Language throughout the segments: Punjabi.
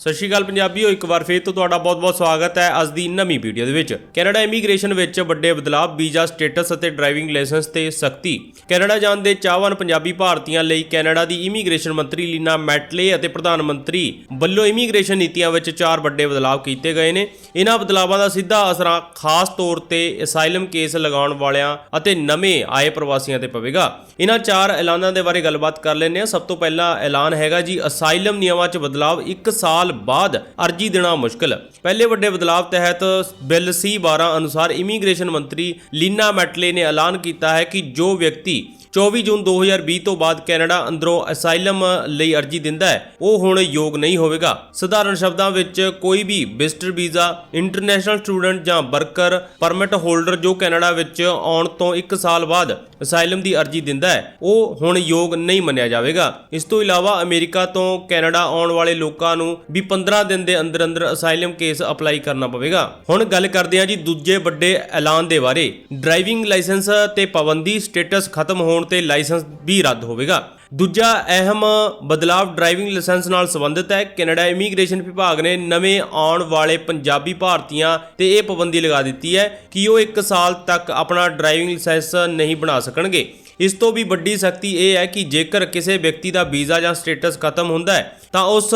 ਸਤਿ ਸ਼੍ਰੀ ਅਕਾਲ ਪੰਜਾਬੀਓ, ਇੱਕ ਵਾਰ ਫੇਰ ਤੋਂ ਤੁਹਾਡਾ ਬਹੁਤ-ਬਹੁਤ ਸਵਾਗਤ ਹੈ ਅੱਜ ਦੀ ਨਵੀਂ ਵੀਡੀਓ ਦੇ ਵਿੱਚ। ਕੈਨੇਡਾ ਇਮੀਗ੍ਰੇਸ਼ਨ ਵਿੱਚ ਵੱਡੇ ਬਦਲਾਅ, ਵੀਜ਼ਾ ਸਟੇਟਸ ਅਤੇ ਡਰਾਈਵਿੰਗ ਲਾਇਸੈਂਸ ਤੇ ਸਖਤੀ। ਕੈਨੇਡਾ ਜਾਣ ਦੇ ਚਾਹਵਾਨ ਪੰਜਾਬੀ ਭਾਰਤੀਆਂ ਲਈ ਕੈਨੇਡਾ ਦੀ ਇਮੀਗ੍ਰੇਸ਼ਨ ਮੰਤਰੀ ਲੀਨਾ ਮੈਟਲੇ ਅਤੇ ਪ੍ਰਧਾਨ ਮੰਤਰੀ ਵੱਲੋਂ ਇਮੀਗ੍ਰੇਸ਼ਨ ਨੀਤੀਆਂ ਵਿੱਚ ਚਾਰ ਵੱਡੇ ਬਦਲਾਅ ਕੀਤੇ ਗਏ ਨੇ। ਇਹਨਾਂ ਬਦਲਾਵਾਂ ਦਾ ਸਿੱਧਾ ਅਸਰ ਖਾਸ ਤੌਰ ਤੇ ਅਸਾਈਲਮ ਕੇਸ ਲਗਾਉਣ ਵਾਲਿਆਂ ਅਤੇ ਨਵੇਂ ਆਏ ਪ੍ਰਵਾਸੀਆਂ ਤੇ ਪਵੇਗਾ। ਇਹਨਾਂ ਚਾਰ ਐਲਾਨਾਂ ਦੇ ਬਾਰੇ ਗੱਲਬਾਤ ਕਰ ਲੈਂਦੇ ਹਾਂ। ਸਭ ਤੋਂ ਪਹਿਲਾ ਐਲਾਨ ਹੈਗਾ ਜੀ, ਅਸਾਈਲਮ ਨਿਯਮਾਂ 'ਚ ਬਦਲਾਅ 1 ਸਾਲ ਬਾਅਦ ਅਰਜੀ ਦੇਣਾ ਮੁਸ਼ਕਲ। ਪਹਿਲੇ ਵੱਡੇ ਬਦਲਾਅ ਤਹਿਤ ਬਿੱਲ ਸੀ 12 ਅਨੁਸਾਰ ਇਮੀਗ੍ਰੇਸ਼ਨ ਮੰਤਰੀ ਲੀਨਾ ਮੈਟਲੇ ਨੇ ਐਲਾਨ ਕੀਤਾ ਹੈ ਕਿ ਜੋ ਵਿਅਕਤੀ 24 ਜੂਨ 2020 ਤੋਂ ਬਾਅਦ ਕੈਨੇਡਾ ਅੰਦਰੋਂ ਅਸਾਈਲਮ ਲਈ ਅਰਜੀ ਦਿੰਦਾ ਹੈ। ਉਹ ਹੁਣ ਯੋਗ ਨਹੀਂ ਹੋਵੇਗਾ। ਸਧਾਰਨ ਸ਼ਬਦਾਂ ਵਿੱਚ ਕੋਈ ਵੀ ਵਿਜ਼ਟਰ ਵੀਜ਼ਾ, ਇੰਟਰਨੈਸ਼ਨਲ ਸਟੂਡੈਂਟ ਜਾਂ ਵਰਕਰ, ਪਰਮਿਟ ਹੋਲਡਰ ਜੋ ਕੈਨੇਡਾ ਵਿੱਚ ਆਉਣ ਤੋਂ 1 ਸਾਲ ਬਾਅਦ ਅਸਾਈਲਮ ਦੀ ਅਰਜੀ ਦਿੰਦਾ ਹੈ, ਉਹ ਹੁਣ ਯੋਗ ਨਹੀਂ ਮੰਨਿਆ ਜਾਵੇਗਾ। ਇਸ ਤੋਂ ਇਲਾਵਾ ਅਮਰੀਕਾ ਤੋਂ ਕੈਨੇਡਾ ਆਉਣ ਵਾਲੇ ਲੋਕਾਂ ਨੂੰ ਵੀ 15 ਦਿਨ ਦੇ ਅੰਦਰ ਅੰਦਰ ਅਸਾਈਲਮ ਕੇਸ ਅਪਲਾਈ ਕਰਨਾ ਪਵੇਗਾ। ਹੁਣ ਗੱਲ ਕਰਦੇ ਹਾਂ ਜੀ ਦੂਜੇ ਵੱਡੇ ਐਲਾਨ ਦੇ ਬਾਰੇ। ਡਰਾਈਵਿੰਗ ਲਾਇਸੈਂਸ ਤੇ ਪਾਬੰਦੀ ਸਟੇਟਸ ਖਤਮ ਹੋਣ ਤੇ ਲਾਇਸੈਂਸ ਵੀ ਰੱਦ ਹੋਵੇਗਾ। ਦੂਜਾ ਅਹਿਮ ਬਦਲਾਵ ਡਰਾਈਵਿੰਗ ਲਾਇਸੈਂਸ ਨਾਲ ਸੰਬੰਧਿਤ ਹੈ। ਕੈਨੇਡਾ ਇਮੀਗ੍ਰੇਸ਼ਨ ਵਿਭਾਗ ਨੇ ਨਵੇਂ ਆਉਣ ਵਾਲੇ ਪੰਜਾਬੀ ਭਾਰਤੀਆਂ ਤੇ ਇਹ ਪਾਬੰਦੀ ਲਗਾ ਦਿੱਤੀ ਹੈ ਕਿ ਉਹ 1 ਸਾਲ ਤੱਕ ਆਪਣਾ ਡਰਾਈਵਿੰਗ ਲਾਇਸੈਂਸ ਨਹੀਂ ਬਣਾ ਸਕਣਗੇ। ਇਸ ਤੋਂ ਵੀ ਵੱਡੀ ਸਖਤੀ ਇਹ ਹੈ ਕਿ ਜੇਕਰ ਕਿਸੇ ਵਿਅਕਤੀ ਦਾ ਵੀਜ਼ਾ ਜਾਂ ਸਟੇਟਸ ਖਤਮ ਹੁੰਦਾ ਹੈ, ਤਾਂ ਉਸ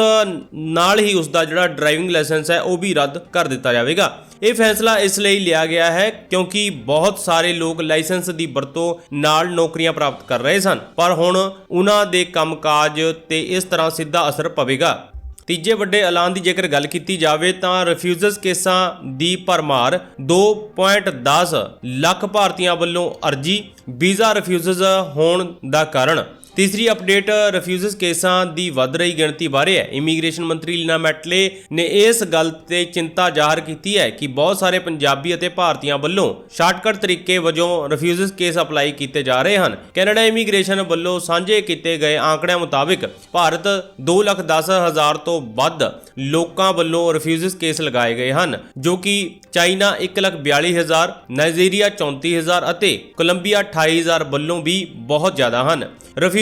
ਨਾਲ ਹੀ ਉਸ ਦਾ ਜਿਹੜਾ ਡਰਾਈਵਿੰਗ ਲਾਇਸੈਂਸ ਹੈ, ਉਹ ਵੀ ਰੱਦ ਕਰ ਦਿੱਤਾ ਜਾਵੇਗਾ। ਇਹ ਫੈਸਲਾ ਇਸ ਲਈ ਲਿਆ ਗਿਆ ਹੈ ਕਿਉਂਕਿ ਬਹੁਤ ਸਾਰੇ ਲੋਕ ਲਾਇਸੈਂਸ ਦੀ ਵਰਤੋਂ ਨਾਲ ਨੌਕਰੀਆਂ ਪ੍ਰਾਪਤ ਕਰ ਰਹੇ ਸਨ। ਪਰ ਹੁਣ ਉਹਨਾਂ ਦੇ ਕੰਮਕਾਜ ਤੇ ਇਸ ਤਰ੍ਹਾਂ ਸਿੱਧਾ ਅਸਰ ਪਵੇਗਾ। ਤੀਜੇ ਵੱਡੇ ਐਲਾਨ ਦੀ ਜੇਕਰ ਗੱਲ ਕੀਤੀ ਜਾਵੇ ਤਾਂ ਰਿਫਿਊਜ਼ਸ ਕੇਸਾਂ ਦੀ ਭਰਮਾਰ 2.10 ਲੱਖ ਭਾਰਤੀਆਂ ਵੱਲੋਂ ਅਰਜੀ, ਵੀਜ਼ਾ ਰਿਫਿਊਜ਼ਸ ਹੋਣ ਦਾ ਕਾਰਨ ਤੀਸਰੀ ਅਪਡੇਟ ਰਿਫਿਊਜ਼ਸ ਕੇਸਾਂ ਦੀ ਵੱਧ ਰਹੀ ਗਿਣਤੀ ਬਾਰੇ ਹੈ। ਇਮੀਗ੍ਰੇਸ਼ਨ ਮੰਤਰੀ ਲੀਨਾ ਮੈਟਲੇ ਨੇ ਇਸ ਗੱਲ ਤੇ ਚਿੰਤਾ ਜ਼ਾਹਰ ਕੀਤੀ ਹੈ ਕਿ ਬਹੁਤ ਸਾਰੇ ਪੰਜਾਬੀ ਅਤੇ ਭਾਰਤੀਆਂ ਵੱਲੋਂ ਸ਼ਾਰਟਕਟ ਤਰੀਕੇ ਵਜੋਂ ਰਿਫਿਊਜ਼ਸ ਕੇਸ ਅਪਲਾਈ ਕੀਤੇ ਜਾ ਰਹੇ ਹਨ। ਕੈਨੇਡਾ ਇਮੀਗ੍ਰੇਸ਼ਨ ਵੱਲੋਂ ਸਾਂਝੇ ਕੀਤੇ ਗਏ ਆંકੜਿਆਂ ਮੁਤਾਬਿਕ ਭਾਰਤ 2,10,000 ਤੋਂ ਵੱਧ ਲੋਕਾਂ ਵੱਲੋਂ ਰਿਫਿਊਜ਼ਸ ਕੇਸ ਲਗਾਏ ਗਏ ਹਨ ਜੋ ਕਿ ਚਾਈਨਾ 1,42,000 ਨਾਈਜੀਰੀਆ 34000 ਅਤੇ ਕੋਲੰਬੀਆ 28000 ਵੱਲੋਂ ਵੀ ਬਹੁਤ ਜ਼ਿਆਦਾ ਹਨ।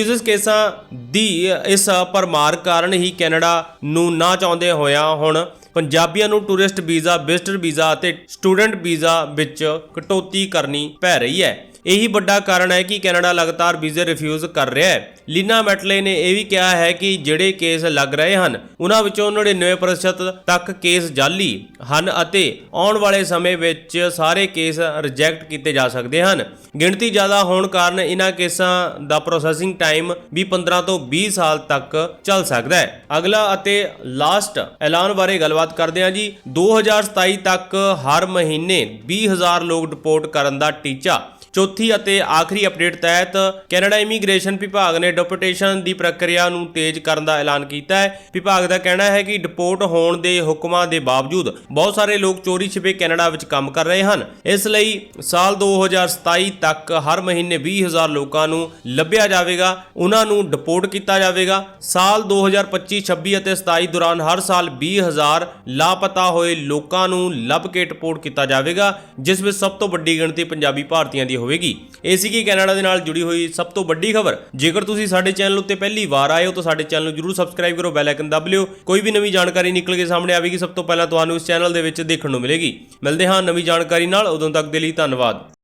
ਰਿਫਿਊਜ਼ਸ ਕੇਸਾਂ ਦੀ ਇਸ ਪਰਮਾਰ ਕਾਰਨ ਹੀ ਕੈਨੇਡਾ ਨੂੰ ਨਾ ਚਾਹੁੰਦੇ ਹੋਇਆਂ ਹੁਣ ਪੰਜਾਬੀਆਂ ਨੂੰ ਟੂਰਿਸਟ ਵੀਜ਼ਾ ਵਿਜ਼ਟਰ ਵੀਜ਼ਾ ਅਤੇ ਸਟੂਡੈਂਟ ਵੀਜ਼ਾ ਵਿੱਚ ਕਟੌਤੀ ਕਰਨੀ ਪੈ ਰਹੀ ਹੈ। ਇਹੀ ਵੱਡਾ ਕਾਰਨ ਹੈ ਕਿ ਕੈਨੇਡਾ ਲਗਾਤਾਰ ਵੀਜ਼ੇ ਰਿਫਿਊਜ਼ ਕਰ ਰਿਹਾ ਹੈ। ਲੀਨਾ ਮੈਟਲੇ ਨੇ ਇਹ ਵੀ ਕਿਹਾ ਹੈ ਕਿ ਜਿਹੜੇ ਕੇਸ ਲੱਗ ਰਹੇ ਹਨ, ਉਹਨਾਂ ਵਿੱਚੋਂ 99% ਤੱਕ ਕੇਸ ਜਾਲੀ ਹਨ ਅਤੇ ਆਉਣ ਵਾਲੇ ਸਮੇਂ ਵਿੱਚ ਸਾਰੇ ਕੇਸ ਰਿਜੈਕਟ ਕੀਤੇ ਜਾ ਸਕਦੇ ਹਨ। ਗਿਣਤੀ ਜ਼ਿਆਦਾ ਹੋਣ ਕਾਰਨ ਇਹਨਾਂ ਕੇਸਾਂ ਦਾ ਪ੍ਰੋਸੈਸਿੰਗ ਟਾਈਮ ਵੀ 15 ਤੋਂ 20 ਸਾਲ ਤੱਕ ਚੱਲ ਸਕਦਾ ਹੈ। ਅਗਲਾ ਅਤੇ ਲਾਸਟ ਐਲਾਨ ਬਾਰੇ ਗੱਲਬਾਤ ਕਰਦੇ ਹਾਂ ਜੀ। 2027 ਤੱਕ ਹਰ ਮਹੀਨੇ 20000 ਲੋਕ ਡਿਪੋਰਟ ਕਰਨ ਦਾ ਟੀਚਾ। ਚੌਥੀ ਅਤੇ ਆਖਰੀ ਅਪਡੇਟ ਤਹਿਤ ਕੈਨੇਡਾ ਇਮੀਗ੍ਰੇਸ਼ਨ ਵਿਭਾਗ ਨੇ ਡਿਪੋਰਟੇਸ਼ਨ ਦੀ ਪ੍ਰਕਿਰਿਆ ਨੂੰ ਤੇਜ਼ ਕਰਨ ਦਾ ਐਲਾਨ ਕੀਤਾ ਹੈ। ਵਿਭਾਗ ਦਾ ਕਹਿਣਾ ਹੈ ਕਿ ਡਿਪੋਰਟ ਹੋਣ ਦੇ ਹੁਕਮਾਂ ਦੇ ਬਾਵਜੂਦ ਬਹੁਤ ਸਾਰੇ ਲੋਕ ਚੋਰੀ ਛਿਪੇ ਕੈਨੇਡਾ ਵਿੱਚ ਕੰਮ ਕਰ ਰਹੇ ਹਨ। ਇਸ ਲਈ ਸਾਲ 2027 ਤੱਕ ਹਰ ਮਹੀਨੇ 20000 ਲੋਕਾਂ ਨੂੰ ਲੱਭਿਆ ਜਾਵੇਗਾ, ਉਹਨਾਂ ਨੂੰ ਡਿਪੋਰਟ ਕੀਤਾ ਜਾਵੇਗਾ। ਸਾਲ 2025 26 ਅਤੇ 27 ਦੌਰਾਨ ਹਰ ਸਾਲ 20000 ਲਾਪਤਾ ਹੋਏ ਲੋਕਾਂ ਨੂੰ ਲੱਭ ਕੇ ਡਿਪੋਰਟ ਕੀਤਾ ਜਾਵੇਗਾ, ਜਿਸ ਵਿੱਚ ਸਭ ਤੋਂ ਵੱਡੀ ਗਿਣਤੀ ਪੰਜਾਬੀ ਭਾਰਤੀਆਂ ਦੀ ਹੋਵੇਗੀ। ਇਹ ਸੀ ਕਿ ਕੈਨੇਡਾ ਦੇ ਨਾਲ ਜੁੜੀ ਹੋਈ ਸਭ ਤੋਂ ਵੱਡੀ ਖਬਰ। ਜੇਕਰ ਤੁਸੀਂ ਸਾਡੇ ਚੈਨਲ ਉੱਤੇ ਪਹਿਲੀ ਵਾਰ ਆਏ ਹੋ ਤਾਂ ਸਾਡੇ ਚੈਨਲ ਨੂੰ ਜਰੂਰ ਸਬਸਕ੍ਰਾਈਬ ਕਰੋ, ਬੈਲ ਆਈਕਨ ਦਬ ਲਿਓ। ਕੋਈ ਵੀ ਨਵੀਂ ਜਾਣਕਾਰੀ ਨਿਕਲ ਕੇ ਸਾਹਮਣੇ ਆਵੇਗੀ, ਸਭ ਤੋਂ ਪਹਿਲਾਂ ਤੁਹਾਨੂੰ ਇਸ ਚੈਨਲ ਦੇ ਵਿੱਚ ਦੇਖਣ ਨੂੰ ਮਿਲੇਗੀ। ਮਿਲਦੇ ਹਾਂ ਨਵੀਂ ਜਾਣਕਾਰੀ ਨਾਲ। ਉਦੋਂ ਤੱਕ ਦੇ ਲਈ ਧੰਨਵਾਦ।